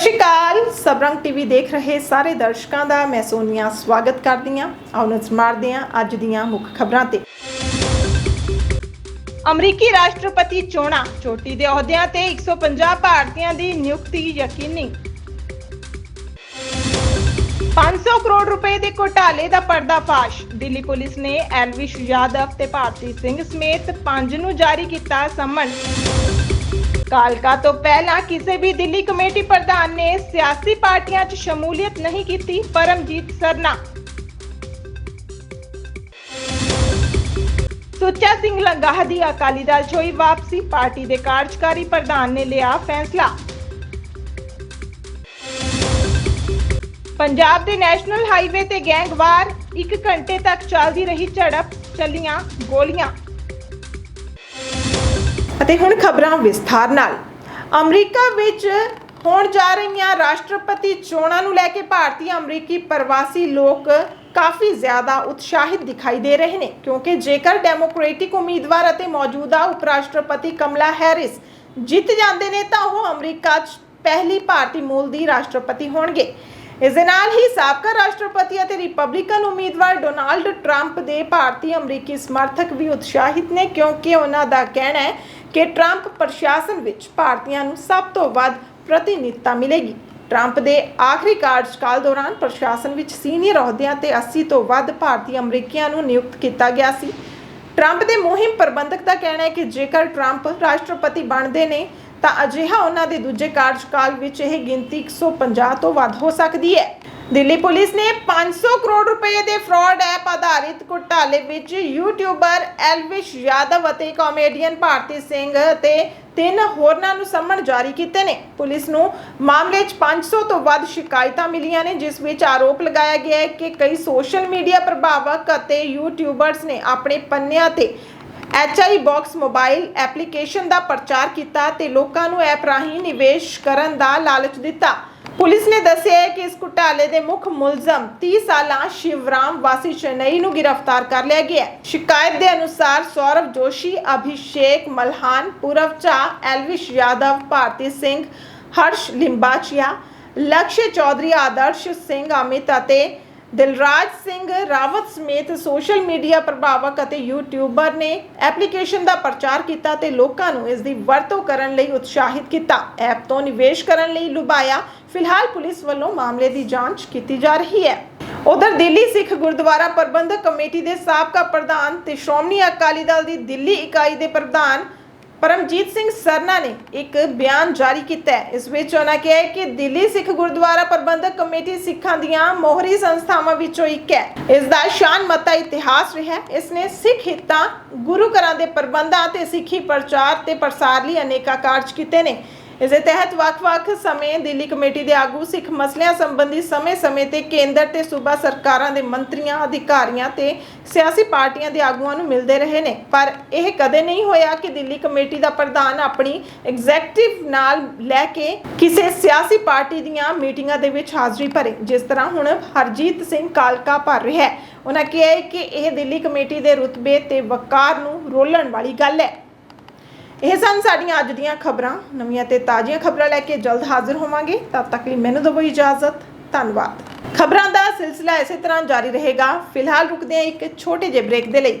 ਸ਼੍ਰੀ ਅਕਾਲ ਸਬਰੰਗ TV ਦੇਖ ਰਹੇ ਸਾਰੇ ਦਰਸ਼ਕਾਂ ਦਾ ਮੈਂ ਸੋਨੀਆ ਸਵਾਗਤ ਕਰਦੀ ਹਾਂ। ਆਓ ਨਜ਼ਰ ਮਾਰਦੇ ਹਾਂ ਅੱਜ ਦੀਆਂ ਮੁੱਖ ਖਬਰਾਂ ਤੇ। ਅਮਰੀਕੀ ਰਾਸ਼ਟਰਪਤੀ ਚੋਣਾਂ, ਚੋਟੀ ਦੇ ਅਹੁਦਿਆਂ ਤੇ 150 ਭਾਰਤੀਆਂ ਦੀ ਨਿਯੁਕਤੀ ਯਕੀਨੀ। 500 ਕਰੋੜ ਰੁਪਏ ਦੇ ਘੋਟਾਲੇ ਦਾ ਪਰਦਾਫਾਸ਼। ਦਿੱਲੀ ਪੁਲਿਸ ਨੇ ਐਲਵਿਸ਼ ਯਾਦਵ ਤੇ ਭਾਰਤੀ ਸਿੰਘ ਸਮੇਤ ਪੰਜ ਨੂੰ ਜਾਰੀ ਕੀਤਾ ਸੰਮਨ। ਕਾਲਕਾ ਤੋਂ ਪਹਿਲਾਂ ਕਿਸੇ ਵੀ ਦਿੱਲੀ ਕਮੇਟੀ ਪ੍ਰਧਾਨ ਨੇ ਸਿਆਸੀ ਪਾਰਟੀਆਂ 'ਚ ਸ਼ਮੂਲੀਅਤ ਨਹੀਂ ਕੀਤੀ, ਪਰਮਜੀਤ ਸਰਨਾ। ਸੁੱਚਾ ਸਿੰਘ ਲੰਗਾਹ ਦੀ ਅਕਾਲੀ ਦਲ 'ਚ ਹੋਈ ਵਾਪਸੀ, ਪਾਰਟੀ ਦੇ ਕਾਰਜਕਾਰੀ ਪ੍ਰਧਾਨ ਨੇ ਲਿਆ ਫੈਸਲਾ। ਪੰਜਾਬ ਦੇ ਨੈਸ਼ਨਲ ਹਾਈਵੇ ਤੇ ਗੈਂਗਵਾਰ 1 ਘੰਟੇ ਤੱਕ ਚੱਲਦੀ ਰਹੀ ਝੜਪ, ਚੱਲੀਆਂ ਗੋਲੀਆਂ। ਅਤੇ ਹੁਣ ਖਬਰਾਂ ਵਿਸਥਾਰ ਨਾਲ। ਅਮਰੀਕਾ ਵਿੱਚ ਹੋਣ ਜਾ ਰਹੀਆਂ ਰਾਸ਼ਟਰਪਤੀ ਚੋਣਾਂ ਨੂੰ ਲੈ ਕੇ ਭਾਰਤੀ ਅਮਰੀਕੀ ਪ੍ਰਵਾਸੀ ਲੋਕ ਕਾਫੀ ਜ਼ਿਆਦਾ ਉਤਸ਼ਾਹਿਤ ਦਿਖਾਈ ਦੇ ਰਹੇ ਨੇ, ਕਿਉਂਕਿ ਜੇਕਰ ਡੈਮੋਕ੍ਰੈਟਿਕ ਉਮੀਦਵਾਰ ਅਤੇ ਮੌਜੂਦਾ ਉਪ ਰਾਸ਼ਟਰਪਤੀ ਕਮਲਾ ਹੈਰਿਸ ਜਿੱਤ ਜਾਂਦੇ ਨੇ ਤਾਂ ਉਹ ਅਮਰੀਕਾ 'ਚ ਪਹਿਲੀ ਭਾਰਤੀ ਮੂਲ ਦੀ ਰਾਸ਼ਟਰਪਤੀ ਹੋਣਗੇ। ਇਸ ਦੇ ਨਾਲ ਹੀ ਸਾਬਕਾ ਰਾਸ਼ਟਰਪਤੀ ਅਤੇ ਰਿਪਬਲਿਕਨ ਉਮੀਦਵਾਰ ਡੋਨਾਲਡ ਟਰੰਪ ਦੇ ਭਾਰਤੀ ਅਮਰੀਕੀ ਸਮਰਥਕ ਵੀ ਉਤਸ਼ਾਹਿਤ ਨੇ, ਕਿਉਂਕਿ ਉਹਨਾਂ ਦਾ ਕਹਿਣਾ ਹੈ ਕਿ ਟਰੰਪ ਪ੍ਰਸ਼ਾਸਨ ਵਿੱਚ ਭਾਰਤੀਆਂ ਨੂੰ ਸਭ ਤੋਂ ਵੱਧ ਪ੍ਰਤੀਨਿਧਤਾ ਮਿਲੇਗੀ। ਟਰੰਪ ਦੇ ਆਖਰੀ ਕਾਰਜਕਾਲ ਦੌਰਾਨ ਪ੍ਰਸ਼ਾਸਨ ਵਿੱਚ ਸੀਨੀਅਰ ਅਹੁਦਿਆਂ ਤੇ 80 ਤੋਂ ਵੱਧ ਭਾਰਤੀ ਅਮਰੀਕੀਆਂ ਨੂੰ ਨਿਯੁਕਤ ਕੀਤਾ ਗਿਆ ਸੀ। ਟਰੰਪ ਦੇ ਮੁਹਿੰਮ ਪ੍ਰਬੰਧਕ ਦਾ ਕਹਿਣਾ ਹੈ ਕਿ ਜੇਕਰ ਟਰੰਪ ਰਾਸ਼ਟਰਪਤੀ ਬਣਦੇ ਨੇ ਤਾਂ ਅਜਿਹਾ ਉਹਨਾਂ ਦੇ ਦੂਜੇ ਕਾਰਜਕਾਲ ਵਿੱਚ ਇਹ ਗਿਣਤੀ 150 ਤੋਂ ਵੱਧ ਹੋ ਸਕਦੀ ਹੈ। ਦਿੱਲੀ ਪੁਲਿਸ ਨੇ 500 ਕਰੋੜ ਰੁਪਏ ਦੇ ਫਰਾਡ ਐਪ ਆਧਾਰਿਤ ਘੁਟਾਲੇ ਵਿੱਚ ਯੂਟਿਊਬਰ ਐਲਵਿਸ਼ ਯਾਦਵ ਅਤੇ ਕਾਮੇਡੀਅਨ ਭਾਰਤੀ ਸਿੰਘ ਅਤੇ ਤਿੰਨ ਹੋਰਨਾਂ ਨੂੰ ਸੰਮਣ ਜਾਰੀ ਕੀਤੇ ਨੇ। ਪੁਲਿਸ ਨੂੰ ਮਾਮਲੇ 'ਚ 500 ਤੋਂ ਵੱਧ ਸ਼ਿਕਾਇਤਾਂ ਮਿਲੀਆਂ ਨੇ, ਜਿਸ ਵਿੱਚ ਆਰੋਪ ਲਗਾਇਆ ਗਿਆ ਹੈ ਕਿ ਕਈ ਸੋਸ਼ਲ ਮੀਡੀਆ ਪ੍ਰਭਾਵਕ ਅਤੇ ਯੂਟਿਊਬਰਸ ਨੇ ਆਪਣੇ ਪੰਨਿਆਂ ਤੇ H I box mobile application ਦਾ ਪ੍ਰਚਾਰ ਕੀਤਾ ਤੇ ਲੋਕਾਂ ਨੂੰ ਐਪ ਰਾਹੀਂ ਨਿਵੇਸ਼ ਕਰਨ ਦਾ ਲਾਲਚ ਦਿੱਤਾ। ਪੁਲਿਸ ਨੇ ਦੱਸਿਆ ਹੈ ਕਿ ਇਸ ਘੁਟਾਲੇ ਦੇ ਮੁੱਖ ਮੁਲਜ਼ਮ 30 ਸਾਲਾਂ ਸ਼ਿਵਰਾਮ ਵਾਸੀ ਚੇਨਈ ਨੂੰ ਗ੍ਰਿਫਤਾਰ ਕਰ ਲਿਆ ਗਿਆ ਹੈ। ਸ਼ਿਕਾਇਤ ਦੇ ਅਨੁਸਾਰ ਸੌਰਵ ਜੋਸ਼ੀ, ਅਭਿਸ਼ੇਕ ਮਲਹਾਨ, ਪੂਰਵ ਝਾ, ਐਲਵਿਸ਼ ਯਾਦਵ, ਭਾਰਤੀ ਸਿੰਘ ਹਰਸ਼, ਲਿੰਬਾਚੀਆ ਲਕਸ਼ਯ ਚੌਧਰੀ, ਆਦਰਸ਼ ਸਿੰਘ ਅਮਿਤ ਅਤੇ ਦਿਲਰਾਜ ਸਿੰਘ ਰਾਵਤ ਸਮੇਤ ਸੋਸ਼ਲ ਮੀਡੀਆ ਪ੍ਰਭਾਵਕ ਅਤੇ ਯੂਟਿਊਬਰ ਨੇ ਐਪਲੀਕੇਸ਼ਨ ਦਾ ਪ੍ਰਚਾਰ ਕੀਤਾ ਤੇ ਲੋਕਾਂ ਨੂੰ ਇਸ ਦੀ ਵਰਤੋਂ ਕਰਨ ਲਈ ਉਤਸ਼ਾਹਿਤ ਕੀਤਾ। ਐਪ ਤੋਂ ਨਿਵੇਸ਼ ਕਰਨ ਲਈ ਲੁਭਾਇਆ। ਫਿਲਹਾਲ ਪੁਲਿਸ ਵੱਲੋਂ ਮਾਮਲੇ ਦੀ ਜਾਂਚ ਕੀਤੀ ਜਾ ਰਹੀ ਹੈ। ਉਧਰ ਦਿੱਲੀ ਸਿੱਖ ਗੁਰਦੁਆਰਾ ਪ੍ਰਬੰਧਕ ਕਮੇਟੀ ਦੇ ਸਾਬਕਾ ਪ੍ਰਧਾਨ ਤੇ ਸ਼੍ਰੋਮਣੀ ਅਕਾਲੀ ਦਲ ਦੀ ਦਿੱਲੀ ਇਕਾਈ ਦੇ ਪ੍ਰਧਾਨ ਪਰਮਜੀਤ ਸਿੰਘ ਸਰਨਾ ਨੇ ਇੱਕ ਬਿਆਨ ਜਾਰੀ ਕੀਤਾ ਹੈ। ਇਸ ਵਿੱਚ ਉਹਨਾਂ ਕਿਹਾ ਹੈ ਕਿ ਦਿੱਲੀ ਸਿੱਖ ਗੁਰਦੁਆਰਾ ਪ੍ਰਬੰਧਕ ਕਮੇਟੀ ਸਿੱਖਾਂ ਦੀਆਂ ਮੋਹਰੀ ਸੰਸਥਾਵਾਂ ਵਿੱਚੋਂ ਇੱਕ ਹੈ। ਇਸ ਦਾ ਸ਼ਾਨ ਮਤਾ ਇਤਿਹਾਸ ਰਿਹਾ ਹੈ। ਇਸ ਨੇ ਸਿੱਖ ਹਿੱਤਾਂ, ਗੁਰੂ ਘਰਾਂ ਦੇ ਪ੍ਰਬੰਧਾਂ ਤੇ ਸਿੱਖੀ ਪ੍ਰਚਾਰ ਤੇ ਪ੍ਰਸਾਰ ਲਈ ਅਨੇਕਾਂ ਕਾਰਜ ਕੀਤੇ ਨੇ। ਇਸ ਦੇ ਤਹਿਤ ਵੱਖ-ਵੱਖ ਸਮੇਂ ਦਿੱਲੀ ਕਮੇਟੀ ਦੇ ਆਗੂ, ਸਿੱਖ ਮਸਲਿਆਂ ਸੰਬੰਧੀ ਸਮੇਂ-ਸਮੇਂ ਤੇ ਕੇਂਦਰ ਤੇ ਸੂਬਾ ਸਰਕਾਰਾਂ ਦੇ ਮੰਤਰੀਆਂ, ਅਧਿਕਾਰੀਆਂ ਤੇ ਸਿਆਸੀ ਪਾਰਟੀਆਂ ਦੇ ਆਗੂਆਂ ਨੂੰ ਮਿਲਦੇ ਰਹੇ ਨੇ। ਪਰ ਇਹ ਕਦੇ ਨਹੀਂ ਹੋਇਆ ਕਿ ਦਿੱਲੀ ਕਮੇਟੀ ਦਾ ਪ੍ਰਧਾਨ ਆਪਣੀ ਐਗਜ਼ੈਕਟਿਵ ਨਾਲ ਲੈ ਕੇ ਕਿਸੇ ਸਿਆਸੀ ਪਾਰਟੀ ਦੀਆਂ ਮੀਟਿੰਗਾਂ ਦੇ ਵਿੱਚ ਹਾਜ਼ਰੀ ਭਰੇ, ਜਿਸ ਤਰ੍ਹਾਂ ਹੁਣ ਹਰਜੀਤ ਸਿੰਘ ਕਾਲਕਾ ਭਰ ਰਿਹਾ ਹੈ। ਉਹਨਾਂ ਕਿਹਾ ਕਿ ਇਹ ਦਿੱਲੀ ਕਮੇਟੀ ਦੇ ਰੁਤਬੇ ਤੇ ਵਕਾਰ ਨੂੰ ਰੋਲਣ ਵਾਲੀ ਗੱਲ ਹੈ। ਇਹ ਸਨ ਸਾਡੀਆਂ ਅੱਜ ਦੀਆਂ ਖਬਰਾਂ। ਨਵੀਆਂ ਤੇ ਤਾਜ਼ੀਆਂ ਖਬਰਾਂ ਲੈ ਕੇ ਜਲਦ ਹਾਜ਼ਰ ਹੋਵਾਂਗੇ। ਤਦ ਤੱਕ ਲਈ ਮੈਨੂੰ ਦਿਓ ਇਜਾਜ਼ਤ। ਧੰਨਵਾਦ। ਖਬਰਾਂ ਦਾ ਸਿਲਸਿਲਾ ਇਸੇ ਤਰ੍ਹਾਂ ਜਾਰੀ ਰਹੇਗਾ। ਫਿਲਹਾਲ ਰੁਕਦੇ ਹਾਂ ਇੱਕ ਛੋਟੇ ਜਿਹੇ ਬ੍ਰੇਕ ਦੇ ਲਈ।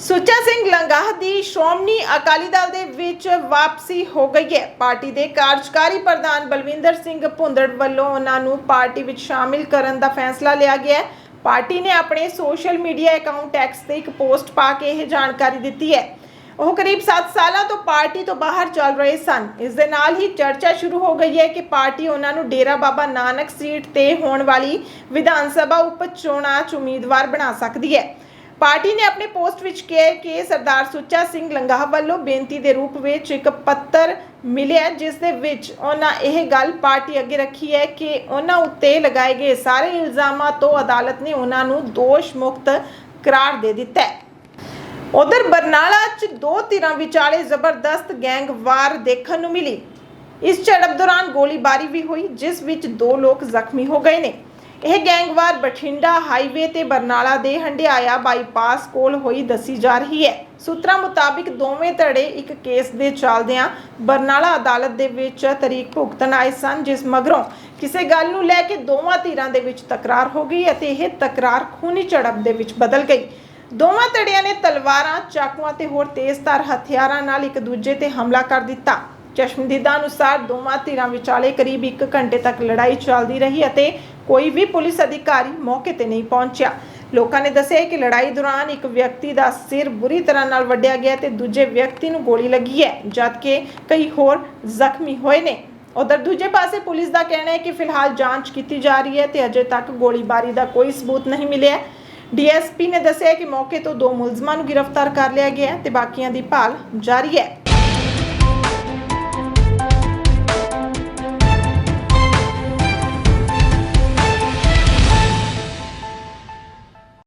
ਸੁੱਚਾ ਸਿੰਘ ਲੰਗਾਹ ਦੀ ਸ਼੍ਰੋਮਣੀ ਅਕਾਲੀ ਦਲ ਦੇ ਵਿੱਚ ਵਾਪਸੀ ਹੋ ਗਈ ਹੈ। ਪਾਰਟੀ ਦੇ ਕਾਰਜਕਾਰੀ ਪ੍ਰਧਾਨ ਬਲਵਿੰਦਰ ਸਿੰਘ ਭੁੰਦੜ ਵੱਲੋਂ ਉਹਨਾਂ ਨੂੰ ਪਾਰਟੀ ਵਿੱਚ ਸ਼ਾਮਿਲ ਕਰਨ ਦਾ ਫੈਸਲਾ ਲਿਆ ਗਿਆ ਹੈ। ਪਾਰਟੀ ਨੇ ਆਪਣੇ ਸੋਸ਼ਲ ਮੀਡੀਆ ਅਕਾਊਂਟ ਐਕਸ ਤੇ ਇੱਕ ਪੋਸਟ ਪਾ ਕੇ ਇਹ ਜਾਣਕਾਰੀ ਦਿੱਤੀ ਹੈ। ਉਹ ਕਰੀਬ 7 ਸਾਲਾਂ ਤੋਂ ਪਾਰਟੀ ਤੋਂ ਬਾਹਰ ਚੱਲ ਰਹੇ ਸਨ। ਇਸ ਦੇ ਨਾਲ ਹੀ ਚਰਚਾ ਸ਼ੁਰੂ ਹੋ ਗਈ ਹੈ ਕਿ ਪਾਰਟੀ ਉਹਨਾਂ ਨੂੰ ਡੇਰਾ ਬਾਬਾ ਨਾਨਕ ਸੀਟ ਤੇ ਹੋਣ ਵਾਲੀ ਵਿਧਾਨ ਸਭਾ ਉਪ ਚੋਣਾਂ 'ਚ ਉਮੀਦਵਾਰ ਬਣਾ ਸਕਦੀ ਹੈ। ਪਾਰਟੀ ਨੇ ਆਪਣੇ ਪੋਸਟ ਵਿੱਚ ਕਿਹਾ ਕਿ ਸਰਦਾਰ ਸੁੱਚਾ ਸਿੰਘ ਲੰਗਾਹ ਵੱਲੋਂ ਬੇਨਤੀ ਦੇ ਰੂਪ ਵਿੱਚ ਇੱਕ ਪੱਤਰ ਮਿਲਿਆ ਜਿਸ ਦੇ ਵਿੱਚ ਉਹਨਾਂ ਇਹ ਗੱਲ ਪਾਰਟੀ ਅੱਗੇ ਰੱਖੀ ਹੈ ਕਿ ਉਹਨਾਂ ਉੱਤੇ ਲਗਾਏ ਗਏ ਸਾਰੇ ਇਲਜ਼ਾਮਾਂ ਤੋਂ ਅਦਾਲਤ ਨੇ ਉਹਨਾਂ ਨੂੰ ਦੋਸ਼ ਮੁਕਤ ਕਰਾਰ ਦੇ ਦਿੱਤਾ ਹੈ। ਉਧਰ ਬਰਨਾਲਾ 'ਚ ਦੋ ਧਿਰਾਂ ਵਿਚਾਲੇ ਜ਼ਬਰਦਸਤ ਗੈਂਗਵਾਰ ਦੇਖਣ ਨੂੰ ਮਿਲੀ। ਇਸ ਝੜਪ ਦੌਰਾਨ ਗੋਲੀਬਾਰੀ ਵੀ ਹੋਈ, ਜਿਸ ਵਿੱਚ ਦੋ ਲੋਕ ਜ਼ਖਮੀ ਹੋ ਗਏ ਨੇ। ਇਹ ਗੈਂਗਵਾਰ ਬਠਿੰਡਾ ਹਾਈਵੇ ਤੇ ਬਰਨਾਲਾ ਦੇ ਹੰਡਿਆਇਆ ਬਾਈਪਾਸ ਕੋਲ ਹੋਈ ਦੱਸੀ ਜਾ ਰਹੀ ਹੈ। ਸੂਤਰਾਂ ਮੁਤਾਬਿਕ ਦੋਵੇਂ ਧੜੇ ਇੱਕ ਕੇਸ ਦੇ ਚੱਲਦਿਆਂ ਬਰਨਾਲਾ ਅਦਾਲਤ ਦੇ ਵਿੱਚ ਤਰੀਕ ਭੁਗਤਣ ਆਏ ਸਨ, ਜਿਸ ਮਗਰੋਂ ਕਿਸੇ ਗੱਲ ਨੂੰ ਲੈ ਕੇ ਦੋਵਾਂ ਧਿਰਾਂ ਦੇ ਵਿੱਚ ਤਕਰਾਰ ਹੋ ਗਈ ਅਤੇ ਇਹ ਤਕਰਾਰ ਖੂਨੀ ਝੜਪ ਦੇ ਵਿੱਚ ਬਦਲ ਗਈ। ਦੋਵਾਂ ਧੜਿਆਂ ਨੇ ਤਲਵਾਰਾਂ, ਚਾਕੂਆਂ ਤੇ ਹੋਰ ਤੇਜ਼ਧਾਰ ਹਥਿਆਰਾਂ ਨਾਲ ਇੱਕ ਦੂਜੇ ਤੇ ਹਮਲਾ ਕਰ ਦਿੱਤਾ। ਚਸ਼ਮਦੀਦਾਂ ਅਨੁਸਾਰ ਦੋਵਾਂ ਧਿਰਾਂ ਵਿਚਾਲੇ ਕਰੀਬ 1 ਘੰਟੇ ਤੱਕ ਲੜਾਈ ਚੱਲਦੀ ਰਹੀ ਅਤੇ ਕੋਈ ਵੀ ਪੁਲਿਸ ਅਧਿਕਾਰੀ ਮੌਕੇ ਤੇ ਨਹੀਂ ਪਹੁੰਚਿਆ। ਲੋਕਾਂ ਨੇ ਦੱਸਿਆ ਕਿ ਲੜਾਈ ਦੌਰਾਨ ਇੱਕ ਵਿਅਕਤੀ ਦਾ ਸਿਰ ਬੁਰੀ ਤਰ੍ਹਾਂ ਨਾਲ ਵੱਢਿਆ ਗਿਆ ਤੇ ਦੂਜੇ ਵਿਅਕਤੀ ਨੂੰ ਗੋਲੀ ਲੱਗੀ ਹੈ, ਜਦਕਿ ਕਈ ਹੋਰ ਜ਼ਖਮੀ ਹੋਏ ਨੇ। ਉਧਰ ਦੂਜੇ ਪਾਸੇ ਪੁਲਿਸ ਦਾ ਕਹਿਣਾ ਹੈ ਕਿ ਫਿਲਹਾਲ ਜਾਂਚ ਕੀਤੀ ਜਾ ਰਹੀ ਹੈ ਤੇ ਅਜੇ ਤੱਕ ਗੋਲੀਬਾਰੀ ਦਾ ਕੋਈ ਸਬੂਤ ਨਹੀਂ ਮਿਲਿਆ। ਡੀਐਸਪੀ ਨੇ ਦੱਸਿਆ ਕਿ ਮੌਕੇ ਤੋਂ ਦੋ ਮੁਲਜ਼ਮਾਂ ਨੂੰ ਗ੍ਰਿਫਤਾਰ ਕਰ ਲਿਆ ਗਿਆ ਹੈ ਤੇ ਬਾਕੀਆਂ ਦੀ ਭਾਲ ਜਾਰੀ ਹੈ।